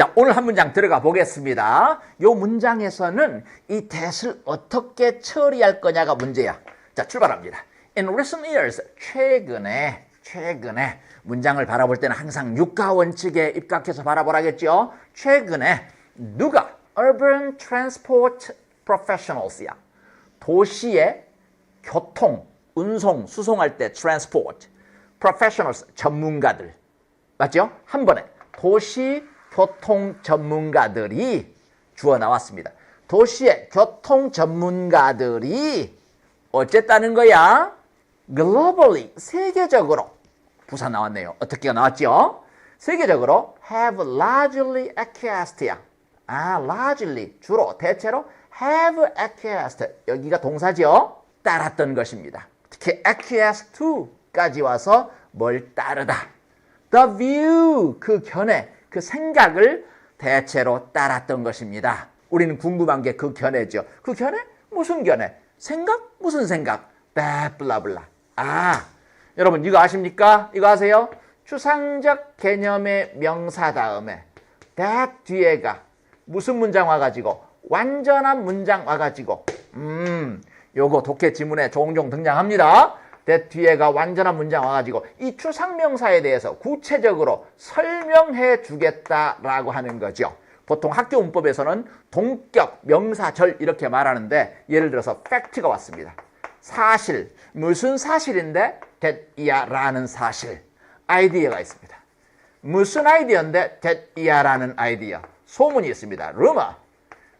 자, 오늘 한 문장 들어가 보겠습니다. 요 문장에서는 이 that을 어떻게 처리할 거냐가 문제야. 자, 출발합니다. In recent years, 최근에, 최근에 문장을 바라볼 때는 항상 육가 원칙에 입각해서 바라보라겠죠. 최근에 누가 urban transport professionals야. 도시의 교통, 운송, 수송할 때 transport, professionals 전문가들 맞죠? 한 번에 도시 교통 전문가들이 주어 나왔습니다. 도시의 교통 전문가들이 어쨌다는 거야? globally 세계적으로 부사 나왔네요. 어떻게 나왔죠? 세계적으로 have largely acquiesced야. 아, largely 주로 대체로 have acquiesced 여기가 동사죠. 따랐던 것입니다. 특히 acquiesce to까지 와서 뭘 따르다. The view 그 견해 그 생각을 대체로 따랐던 것입니다. 우리는 궁금한 게 그 견해죠. 그 견해 무슨 견해? 생각 무슨 생각? 블라블라. 아 여러분 이거 아십니까? 이거 아세요? 추상적 개념의 명사 다음에 that 뒤에가 무슨 문장 와가지고 완전한 문장 와가지고 음 요거 독해 지문에 종종 등장합니다. That 뒤에가 완전한 문장 와가지고 이 추상명사에 대해서 구체적으로 설명해 주겠다라고 하는 거죠. 보통 학교 문법에서는 동격, 명사절 이렇게 말하는데 예를 들어서 팩트가 왔습니다. 사실, 무슨 사실인데 that이야 라는 사실, 아이디어가 있습니다. 무슨 아이디어인데 that이야 라는 아이디어, 소문이 있습니다. 루머,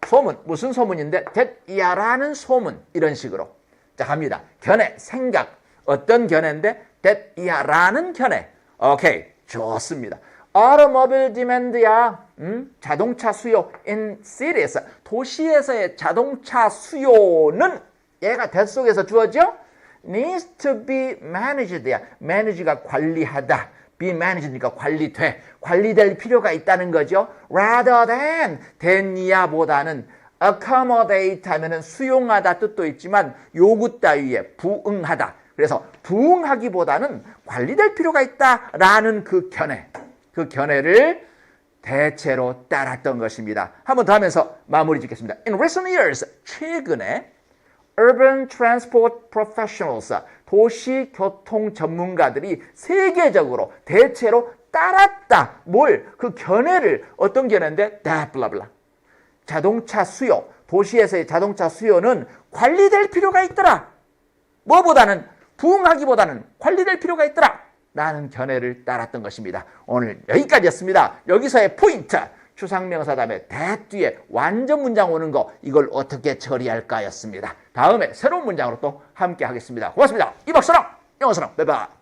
소문, 무슨 소문인데 that이야 라는 소문 이런 식으로 자 갑니다. 견해, 생각, 어떤 견해인데 that이야 라는 견해 오케이, 좋습니다. automobile demand야, 음? 자동차 수요 in cities, 도시에서의 자동차 수요는 얘가 that 속에서 주어져 needs to be managed야. manage가 관리하다. be managed니까 관리돼. 관리될 필요가 있다는 거죠. rather than than이야보다는 accommodate 하면은 수용하다 뜻도 있지만 요구 따위에 부응하다. 그래서 부응하기보다는 관리될 필요가 있다라는 그 견해. 그 견해를 대체로 따랐던 것입니다. 한 번 더 하면서 마무리 짓겠습니다. In recent years, 최근에 urban transport professionals, 도시 교통 전문가들이 세계적으로 대체로 따랐다. 뭘? 그 견해를 어떤 견해인데? blah blah. 자동차 수요, 도시에서의 자동차 수요는 관리될 필요가 있더라. 뭐보다는 부응하기보다는 관리될 필요가 있더라. 라는 견해를 따랐던 것입니다. 오늘 여기까지였습니다. 여기서의 포인트. 추상명사 다음에 that 뒤에 완전 문장 오는 거 이걸 어떻게 처리할까 였습니다. 다음에 새로운 문장으로 또 함께 하겠습니다. 고맙습니다. 이박사랑 영어사랑拜拜